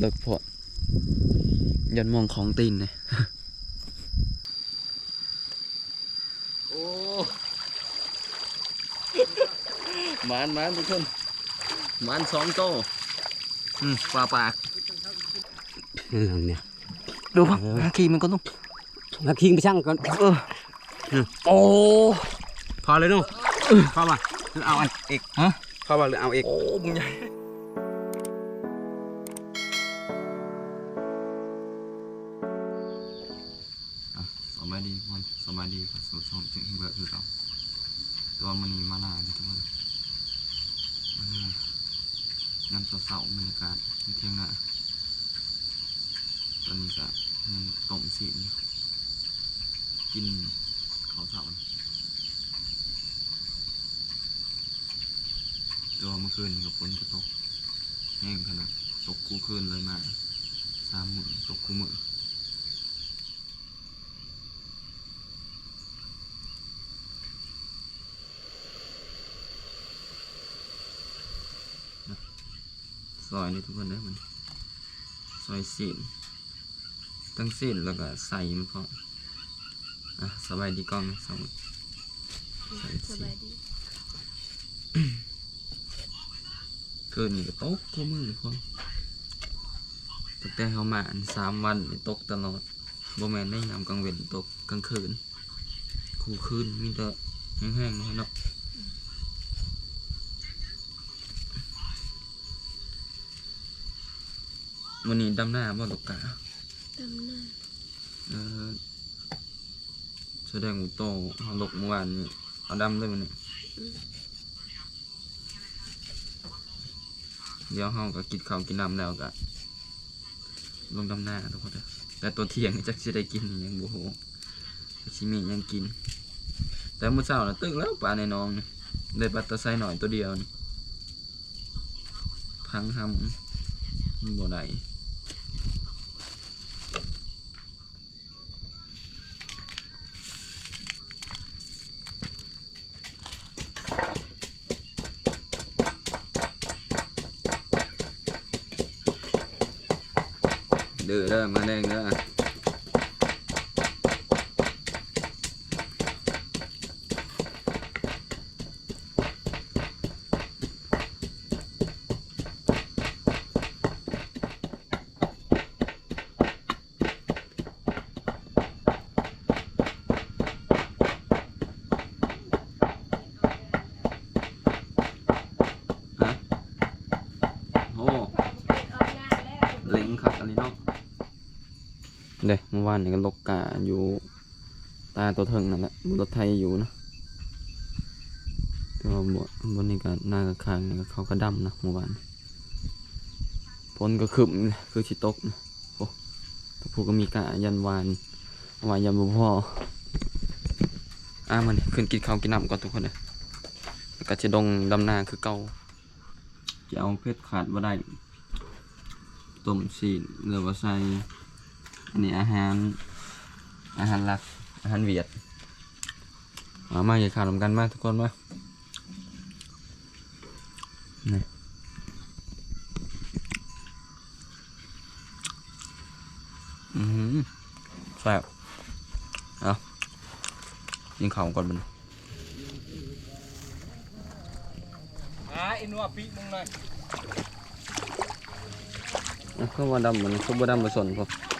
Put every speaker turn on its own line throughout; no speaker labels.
เลิกพอยันมองของตีนเนี่ยโอ้หมานหมานทุกคนหมานสองโตอืมปลาปาก
นั่นเนี่ย
ดูป่ะหาขี้มันก็ต้อง
มาคิงไปช่างก่อน
เออโอ้
พอเลยนู่นเข้ามาหรือเอาอันเอก
ฮะ
เข้ามาหรือเอาเอก
โอ้มึงใหญ่ ตัวมันนี่มาลาทุกคนมาลายามเสาบรรยากาศที่เที่ยงหน้าตอนนี้ก็ยังต้มสีอยู่กินเขาเสาตัวเมื่อคืนกับฝนก็ตกแห้งขนาดตกคู่คืนเลยมาสามหมื่นตกคู่มือ นี่ทุกคนได้อมันซอยสีนตั้งสีนแล้วก็ใส่มันพร้อมอะสบายดีกล้องไหมสองใส่
ส
สี
บายดี
เกินนี่ก็ตกทั่วมือทุกคนตั้งแต่เขามาอันสามวันนี่ตกตลอดบ่แมนได้ยามกลางเว้นตกกลางคืนคู่คืนมีแต่แห้งๆนะครับเนาะ วันนี้ดำหน้าบ่ตกกา
ตำหน้า
เออแสดงว่าโตเขาลกเมื่อวานนี้เอาดำเลยมันนี่เดี๋ยวเขาก็กินข้าวกินน้ำแล้วก็ลงดำหน้าทุกคนเด้อแต่ตัวเที่ยงนี่จักสิได้กินอิหยังบ่โหชิมีหยังกิน แต่เมื่อเช้าน่ะตึกแล้วปลาในหนองนี่ได้ปลาตะไซหน่อยตัวเดียวนี่พังทำบ่ได้ เดือเด้อมาแดงเด้อ เด้เมื่อวานนี่ก็ลกกาอยู่ตาตัวเทิงนั่นแหละบนรถไทยอยู่นะแต่ว่าบนบนนี้ก็หน้ากับคางนี่ก็เขาก็ดำนะเมื่อวานฝนก็ขึ้นคือชิตกนะโอ้ตะพูก็มีกะยันวานวานยันบุพ่ออะมันขึ้นกินข้าวกินน้ำก่อนทุกคนเลยแล้วก็จะดงดำนาคือเก่าจะเอาเพชรขาดว่าได้ต้มชีสหรือว่าใส่ อันนี้อาหาร อาหารหลัก อาหารเวียดมามาอย่าขาดลำกันมากทุกคนมานี่อือหือแซ่บเอากินข้าวก่อนมัน
อ่าอินว่าปีมึงเลย
อะเข้ามาดำมันเข้ามาดำมาสนพอ
ชนเนี้ย
สนตัวพอ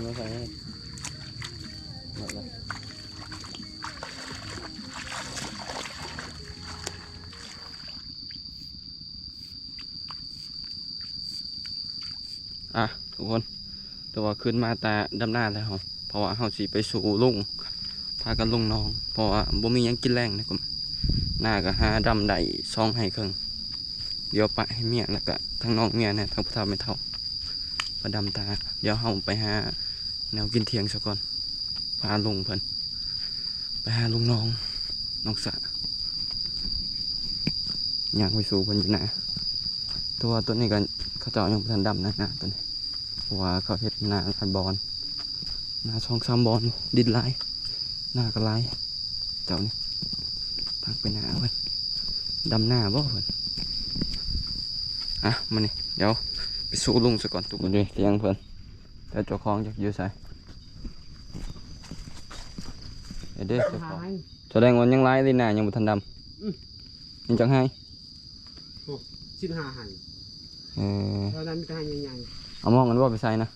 ำแล้ใส่หมดแล้วอะทุกคนตัวขึ้นมาแต่ดำหน้าแล้วคเพราะว่าเขาสีไปสู่ลุงพากันลุงน้อง เพราะว่าบ่มียังกินแรงนะครับหน้าก็หาดำได้ซองให้เครื่องเดี๋ยวปะให้เมียแล้วก็ทั้งน้องเมียเนี่ยทั้งพ่อเาไม่เท่าประดำตา เดี๋ยวเขาไปหา แนวกินเทียงซะก่อนพาลงเพิ่นไปหาลุงน้องน้องสะอยากไปสู่เพิ่นอยู่นะตัวตัวนี้กันเขาเจาะยังบ่ทันดำนะนะตัวนี้ว่าเขาเฮ็ดนาพันบอลนาช่องซ้ำบอลดินหลายหน้าก็หลายเจ้านี่พักไปหน้าเพิ่นดำหน้าบ่เพิ่นอะมานี่เดี๋ยวไปสู้ลุงซะก่อนตุกมันด้วยเตียงเพิ่น แต่เจ้าของจะอยู่ใส่เดี๋ยวเด้อเจ้าของ แสดงว่ายังหลายเลยหน้ายังบ่ทันดำยังจังให้
ชิ้นห้าหัน
เออ
เท่านั้นมีแต่หันใหญ่
เอามองกันว่าไปใส่นะ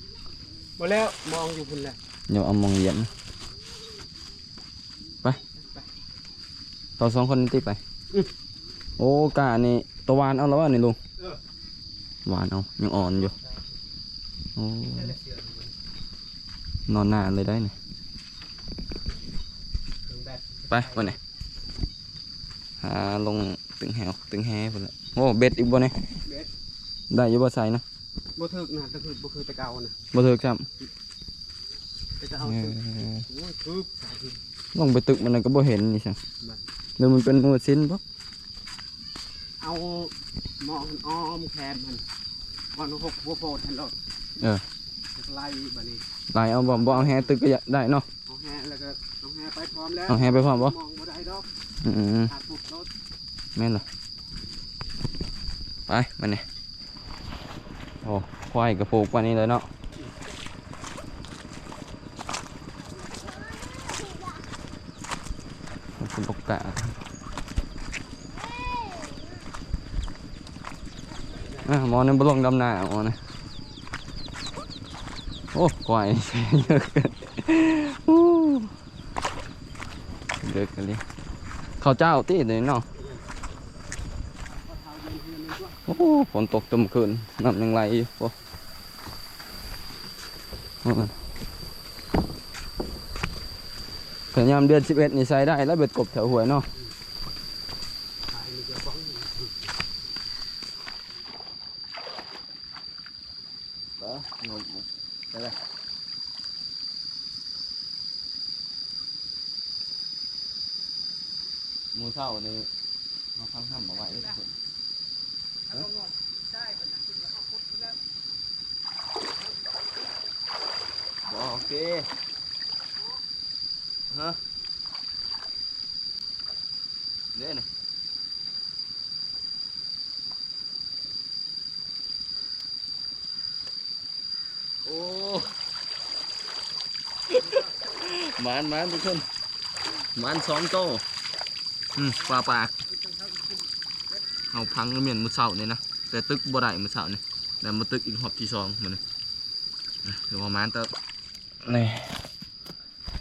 ๆบ่แล้วมองอยู่พุ่นแหละ
เดี๋ยวเอามองเหยียบนะไปต่อสองคนนี่ติไปโอ้กานี่ตัววานเอาแล้ววะนี่ลุงหวานเอายังอ่อนอยู่โอ้ นอนนานเลยได้นี่ไปวันไหนหาลงตึงแหวตึงแหไปแล้วโอ้เบ็ดอีกบ่เนี่ย
เบ็ด
ได้อยู่บ่ใส่นะ
บ่ถึกนะแต่คือบ่คือแตะเกานะ
บ่เถิกครับ
แต่จะเอา
เอ
ถึก
อ
โอ้ยถึกสายถึก
ลงไปตึกมันนะก็บ่เห็นนี่ใช่
บ่
หรือมันเป็นมือสิ้นปะ
เอามองอ้อมแคมมันวันหกหัวโพดทันรถ
เออ
ไล่บัดนี้
ลายเอาบ่บ่เอาแฮตึกก็ได้เนาะ
เอาแฮแล้วก็เอาแฮไปพร้อมแล้ว
เอาแฮไปพร้อมบ่
มองบ่ได้ดอก
อืม
ขาดปุบรถ
แม่นเหรอไปมาเนี่ยโอ้ควายกระโปกกว่านี้เลยเนาะคุณปกกะอะหมอนี่บลงดำนาหมอนี่ โอ้ควายเยอะเกินอู้เยอะเกันเลยข้าวเจ้าตีเลยเนาะโอ้โหฝนตกตึมคืนน้ำยังไหลอยู่โอ้โอ้นั่นพยายามเดือนสิบเอ็ดนี่ใส่ได้แล้วเบ็ดกบแถวหวยเนาะ มูเศร้านี่มาพังห้ำมาไว้เลยบ่โอเคฮะเด้นี่โอ้ หมานหมานทุกคนหมานสองโตอืมปลาปากเอาพังเหมียนมือเสาเนี่ยนะแต่ตึกบ่ได้มือเสาเนี่ยแต่มาตึกอีกหอบที่สองเหมือนนี่เดี๋ยวประมาณเตอนี่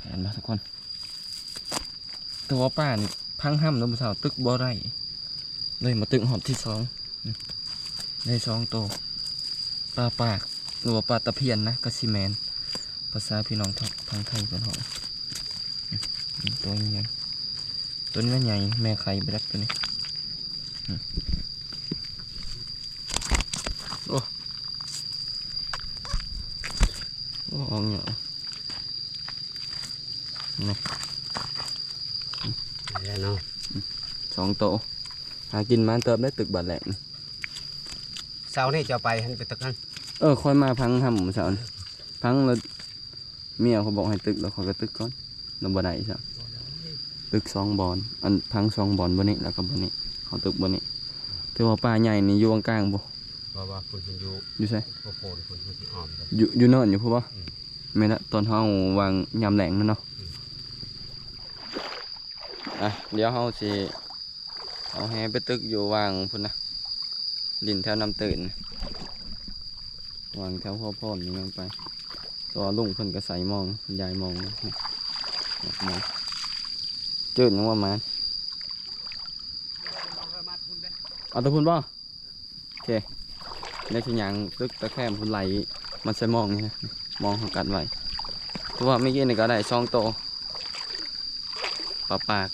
เห็นไหมทุกคนตัวป่านพังห้ำแล้วมือเสาตึกบ่ได้เลยมาตึกหอบที่สองนี่ได้สองโตปลาปากหรือว่าปลาตะเพียนนะกระซิแมนภาษาพี่น้องทางไทยเป็นหอง ตัวนี้ยังตัวนี้มันใหญ่แม่ไข่ไปแล้วตัวนี้โอ้เอาเหนียว
แล้วเนาะ
สองโตะหากินมาเติมได้ตึกบาทแหลก
เสาร์นี่จะเอาไปหันไปตึกหัน
เออค่อยมาพังทำหมูสาวนี่พังแล้วเมียเขาบอกให้ตึกแล้วเขาก็ตึกก่อน แล้วบ่ได้ใช่ตึกสองบอลอันพังสองบอลบนนี้แล้วก็บนนี้เขาตึกบนนี้ถือว่าปลาใหญ่นี่อยู่กลางๆบ่
เพราะว่าคุณมันอยู่
อยู่ใช่
หัวโพดคุณมันสิอ้อมกัน
อยู่อยู่เนอนอยู่พูดป่ะ
อืม
ไม่ละตอนเฮาวางยามแหลงนั่นเนาะอะเดี๋ยวเฮาสิเอาแฮไปตึกอยู่วางพุ่นนะลินแถวน้ำตื่นวางแถวพ่อพ่อนี่ยังไปตัวลุงเพิ่นก็ใส่มองยายมองนี่อยาก มองจืดยังว่ามันเอาตัวพุ่นบ่โอเคโอเคในยังตึกตะแคมพุนไหลมันใส่มองนี่นะมองของกันไว้ถือว่าไม่กี้นี่ก็ได้ช่องโตปลาปาก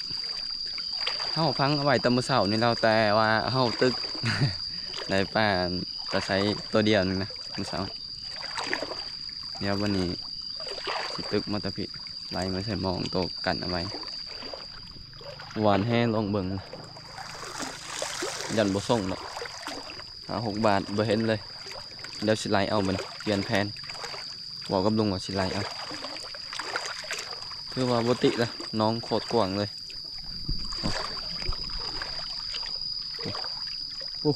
เฮาพังเอาไว้ตะมือเสานี่เราแต่ว่าเฮาตึกได้ป้าจะใช้ตัวเดียวนึงนะมือเสาเดี๋ยววันนี้สิตึกมาตะพิ ไหลมาใส่มองโตวกันเอาไว้หวานแห้งลงเบิ่งยันบ่ส่งเนาะหาหกบาทบ่เห็นเลยเดี๋ยวสิไล่เอามันเปลี่ยนแผนบอกกับลุงว่าสิไล่เอาคือว่าบติละน้องโคตรกว้างเลยโอ้โอ้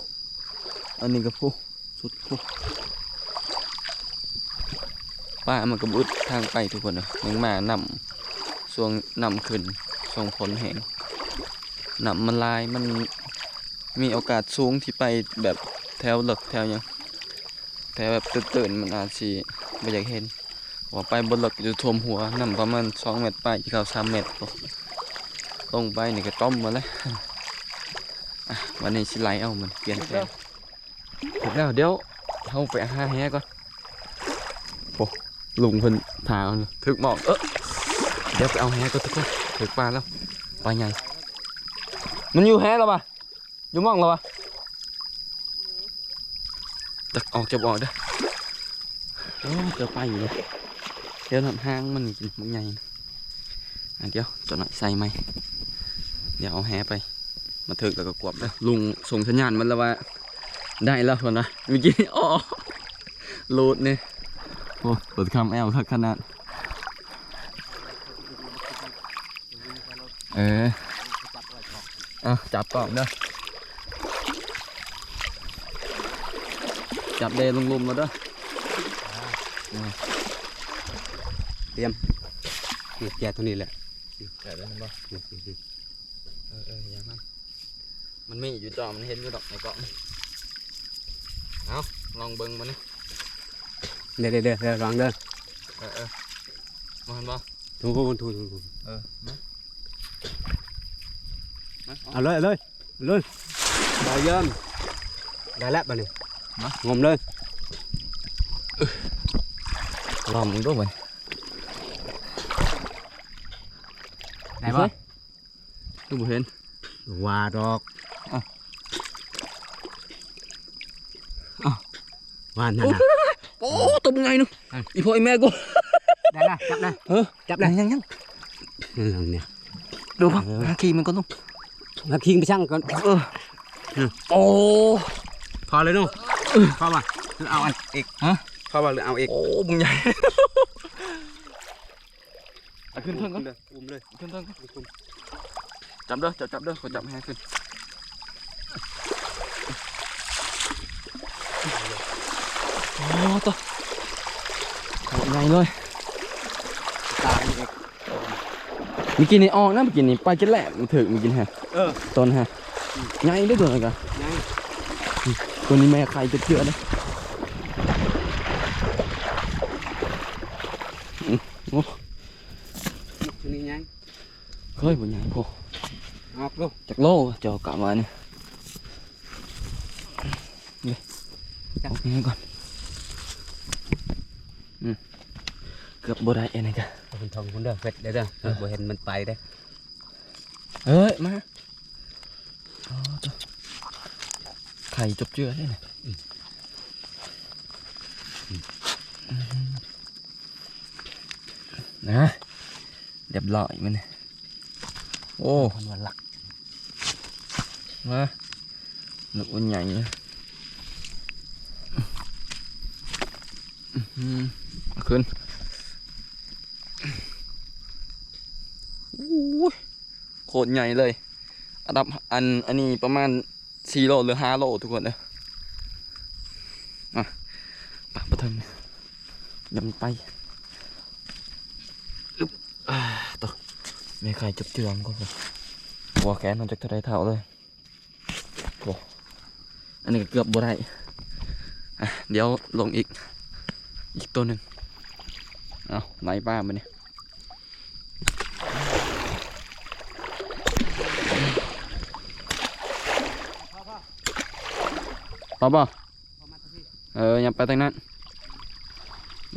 อันนี้ก็ผู้สุดผู้ ป้ามันก็บุดทางไปทุกคนนะยังมานำช่วงนำขึ้นช่วงฝนแห้งนำมันลายมันมีโอกาสสูงที่ไปแบบแถวหลักแถวยังแถวแบบตื่นๆมันอาจสิไม่อยากเห็นว่าไปบนหลักจะท่วมหัวน้ำประมาณสองเมตรไปที่เขาสามเมตรลงไปนี่ก็ต้มมาแล้ววันนี้สิไลเอามันเปลี่ยนแปลงถูกแล้วเดี๋ยวเขาไปหาแฮก่อน ลุงเพิ่นถาเอาเลยถึกหมอกเออเดี๋ยวไปเอาแฮก็ทุกคนถึกปลาแล้วปลาใหญ่มันอยู่แฮแล้วปะอยู่หมองแล้วปะตักออกจะบอกเด้อโอ้เกือบไปอยู่เลยเดี๋ยวหนำห้างมันกินมันใหญ่นะอันเดียวจะหน่อยใส่ไหมเดี๋ยวเอาแหไป มาถึกแล้วก็กวบเด้อลุงส่งสัญญาณมันแล้วว่า ได้แล้วคนนะเมื่อกี้อ๋อโหลดเนี่ย โอ้เปิดคำแอลขนาด เออเอาจับกล่องเด้อ จับเดลงลุมแล้วเด้อ
นี่แกตัวนี้แหละ
แกะได้มั้ยบ่เออเอออย่างนั้นมันมีอยู่จอมันเห็นอยู่ดอกในกล่องเอาลองเบิ่งมันนี่
เด้อเด้อเด้อเด้อลองเด้อ
เออเออมาเห็นบ่
ถูกถูกถูกถูก
เออมามาเอา
เอาเลยเอาเลยเอาเลยได้เยิ้มได้แล้วบัดนี้งมเลย
ลองมึงดูมัน
ได้บ่
ดูบ่เห็น
ว่าดอก
อะ
อ้าววานนั่นน่ะ
โอ้ตัวมึงไงนึง
อะ
อีพ่อไอแม่กู
ได้ละจับได้
เออ
จับได้
ยังยัง
นั่นหลังเนี่ย
ดูป่ะหาขี้มันก็ต้อง
มาคิงไปช่างก่อน
เออโอ้
พอเลยนู่นพอป่ะหรือเอาอันเอก
ฮะ
พอป่ะหรือเอาเอก
โอ้มึงใหญ่เอาขึ้นเทิงก่อน
เลยอุ้มเลย
ขึ้นเทิงก่อนจับเด้อจับจับเด้อขอจับให้ขึ้น อ้ตัวโหใหญ่เลย
ตายเอก
เมื่อกี้นี่ออกนะเมื่อกี้นี่ไปกินแหลกมันถึกเมื่อกี้นี่ฮะ
เออ
ต้นฮะใหญ่ได้อตัวอะไรกัน
ยัง
ตัวนี้แม่ใครจะเชื่อนะอืมโอ้
ตัวนี้ยัง
เคยบ่ใหญ่พอ
ออกลูก
จากโลเจอกลับมาเนี่ยนี่จับนี้ก่อนอืม เกือบบ่ได้เองนะจ๊ะ
คุณทองคุณเด้อเฟ็ดเด้อเด้อเออบ่เห็นมันไปเด้อ
เฮ้ยมาอ๋อจ้ะไข่จบเจือได้นะนะเรียบร้อยมันเนี่ยโอ้
มันว่าหลัก
มาหนุกมันใหญ่เนี่ยอื้อหือเอาขึ้นอู้ยโคตรใหญ่เลยอันดับอันอันนี้ประมาณสี่โลหรือห้าโลทุกคนเลยมาปากประเทิงยำไปอึ๊บอ่าต่อไม่ใครจับเจืองก็ผมหัวแขนมันจะท่าไรเท่าเลยโอ้อันนี้ก็เกือบบ่ได้อ่เดี๋ยวลงอีก อีกตัวหนึ่งเอาไหนป้ามันเนี่ย พอป่ะ
พอมาบ่
เออยับไปทางนั้น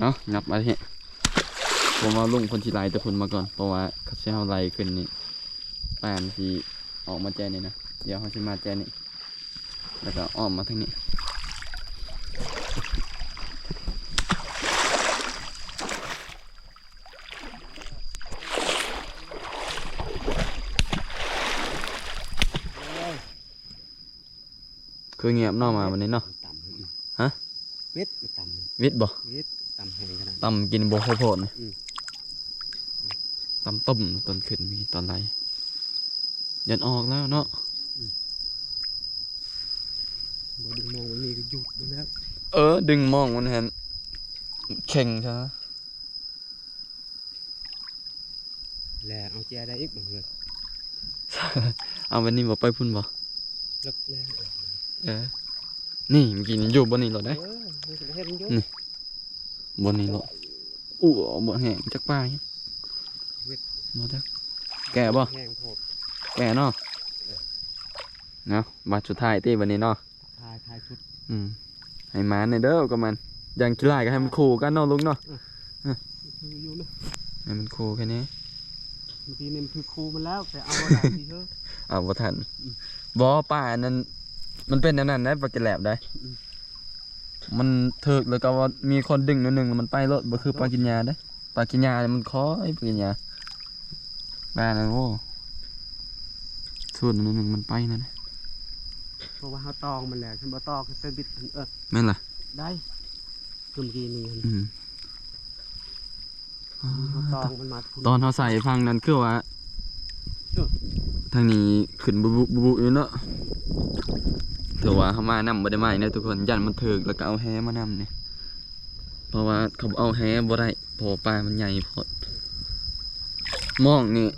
เนาะยับมาที่ผมว่าลุงคนที่ไล่แต่คนมาก่อนเพราะว่าเขาใช้เอาไล่ขึ้นนี่ปานที่ออกมาแจนี่นะเดี๋ยวเขาใช้มาแจนี่แล้วก็อ้อมมาทางนี้ คือเงียบเนอกมาวันนี้เนาะ
ต่ำอีก
ฮะ
เว็ดต่ำ
วิทย์บ่
เว็ดต่ำแห้งขนาด
ตำกินโบโคโพดนี่
อืม
ตำต้มตอนขึ้นมีตอนไรยันออกแล้วเนาะ
บดึงมองวันนี้ก็หยุดไปแล้ว
เออ ดึงมองมันเห็นเข่งใช่ไหม
แหละเอาแจได้อีกบางเลย
เอาวันนี้บ่ไปพุ่นบ่
เลิกแล้ว
เออ นี่เมื่อกี้นี่อยู่บนนี้เหรอ
เอ
ได้
อเฮ็ดมันอยู่
บนนี้เหรออู้บ่แห้งจักป้าย
เว็ด
บ่จักแก่บ่
แห้งโพด
แก่เนาะเนาะบัดสุดท้ายตีวันนี้เนาะ
ทายทายชุด
อืมให้หมาในเด้อกับมันอย่างกีฬาก็ให้มันคู่กันเนาะลุงเนาะ
คืออยู่นะ
ให้มันคู่แค่นี้
บางทีนี่มันคือครูมันแล้วแต่เอาบ่ได้ทีเถอะ
เอาบ่ทันบ่ป่าอันนั้น มันเป็นอันนั้นได้ปลากินแหลบได้
อืม
มันเถิกแล้วก็ว่ามีคนดึงนิดนึงแล้วมันไปรถบ่คือปลากินยาได้ปลากินยาเนี่ยมันคอยปลากินยาบ้านะโว้ส่วนนิดนึงมันไปนั่นนะ
เพราะว่าเขาตองมันแหละฉันบ่ตองก็เป็นบิดเออ
แม่นล่ะ
ได้คือเมื่อกี้นี่
อืม
เขาตองมันมาคุณ
ตอนเขาใส่ฟังนั้นคือว่า
เออ
ทางนี้ขึ้นบุบุบุบุอยู่เนาะ ถือว่าเขามานำบ่ได้มาอีกนะทุกคนยันมันถึกแล้วก็เอาแฮมานำเนี่ยเพราะว่าเขาเอาแฮบ่ได้เพอปลามันใหญ่โพดมองนี่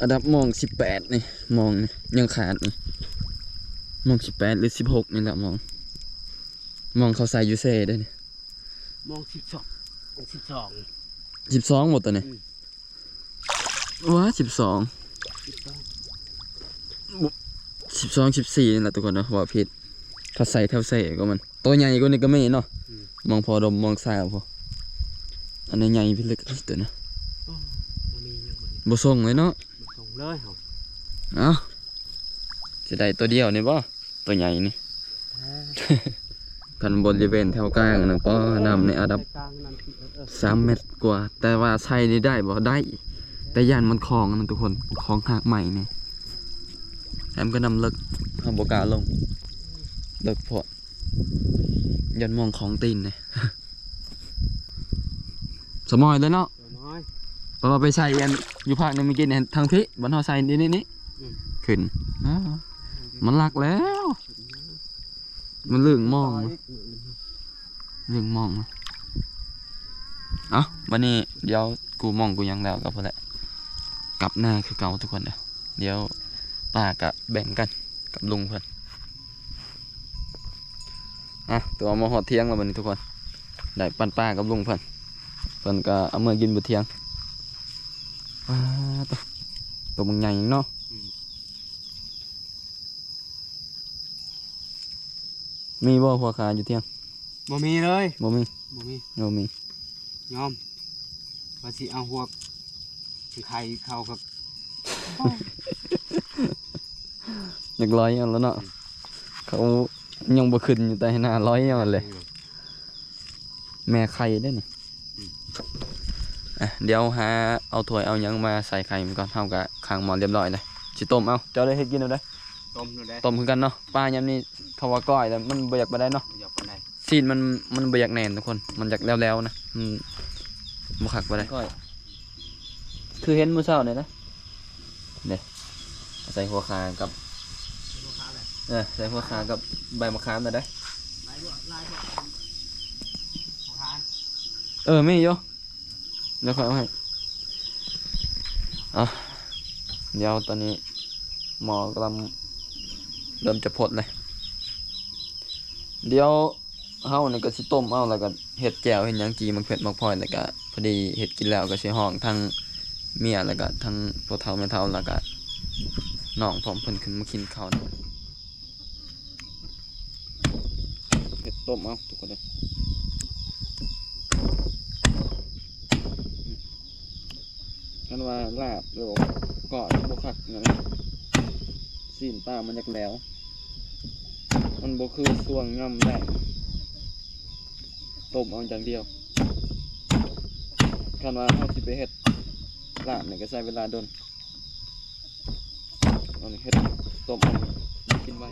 อันดับมองสิบแปดนี่มองนี่ยังขาดนี่มองสิบแปดหรือสิบหกนี่แหละมอง มองเขาใส่ยูเซ่ได้นี่
มองสิบสองสิบสอง
สิบสองหมดตัวนี่
อืม
ว้าสิบสอง
สิบสอง
สิบสองสิบสี่นี่แหละทุกคนเนาะว่าผิดถ้าใส่แถวใส่ก็มัน ตัวใหญ่กว่านี้ก็ไม่เนาะมองพอดมมองซ้ายเอาพออันนี้ใหญ่พิลึกตัวนะ
อ๋อบ่มีหยังบ่มี
บ่ส่งเลยเนาะ
บ่ส่งเลยเหรอ
เอ้าจะได้ตัวเดียวนี่บ่ตัวใหญ่นี่
แท้
กันบริเวณแถวกลางนะป้อนำในอันดับ
กลางนั่นคือเออเออ
สามเมตรกว่า แต่ว่าใส่นี่ได้บ่ได้ แต่ย่านมันคลองนะทุกคนคลองหากใหม่นี่แถมก็นำเลิกทำบกล้าลงเลิกพอยันมองของตีนเนี่ย สมอยเลยเนาะ
เดี๋ยวน้อย
เพราะว่าไปใส่อันอยู่ภาคหนึงเมื่อกี้เนี่ยทางพี่บนเฮาใส่นี่นี่นี่
อืม
ขึ้นอ้าวมันหลักแล้ว มันเรื่องมอง
ต่
นะ
อีกอืม
เรื่องมองนะเอ้าวันนี้เดี๋ยวกูมองกูยังแล้วกับพอแหละกลับหน้าคือเก่าทุกคนเด้อเดี๋ยว ป้ากับแบ่งกันกับลุงเพื่อนอะตัวมาหอดเที่ยงแล้ววันนี้ทุกคน ได้ปันป้ากับลุงเพื่อนเพื่อนก็เอามื่อกินบุเที่ยงว้าตัวตัวมึงใหญ่เนาะมีบ่หัวขาอยู่เที่ยง
บ่มีเลย
บ่มี
บ่มี
บ่มี
ยอมว่าสิเอาหัวไข่เข้ากับ
อยากร้อยเอาแล้วเนาะเขายังบ่ขึ้นอยู่แต่หน้าร้อยเอาเลย แม่ไข่ได้อนี่อะเดี๋ยวหาเอาถ้วยเอาหยังมาใส่ไข่มันก่อนเฮาก็ข้างหม้อเรียบร้อยเลยสิต้มเอาเจ้าได้เฮ็ดกินเอาได้อ
ต้มอยู่ได้
ต้มคือกันเนาะปลายามนี้เขาว่าก้อยแต่มันบ่อยากบ่ได้เนาะ
อย่าปานใด
ซีนมันมันบ่อยากแน่นทุกคนมันอยากแล้วๆนะมันบ่คักบ่ได้ก้อยคือเห็นมื้อเช้านี่นะเด้ใส่หัวคากับ เออใส่หัวขากับใบมะขามหน่อยได้
ลายด้วยลายด้วยของทาน
เออไม่โยเดี๋ยวค่อยเอาให้อะเดี๋ยวตอนนี้หมอกำลังเริ่มจะพดเลย เดี๋ยวเฮานี่ก็สิต้มเอาแล้วก็เฮ็ดแจ่วเฮ็ดหยังจีมักเผ็ดมักพลอยแล้วก็พอดีเฮ็ดกินแล้วก็สิห้องทั้งเมียแล้วก็ทั้งพ่อเฒ่าแม่เฒ่าแล้วก็น้องพร้อมเพิ่นขึ้นมากินข้าวนะเฮ็ด ต้มต้มเอาทุกคนเลยกันว่าลาบหรือว่าเกาะบคักนั่นะสีนปลามันยากแล้ว มันบ่คือส่วงย่ำได้ต้มเอาอย่างเดียวคันว่าเขาสิไปเฮ็ดลาบเนี่ยก็ใช้เวลาโดนเอานี่เฮ็ดต้มเอากินไว้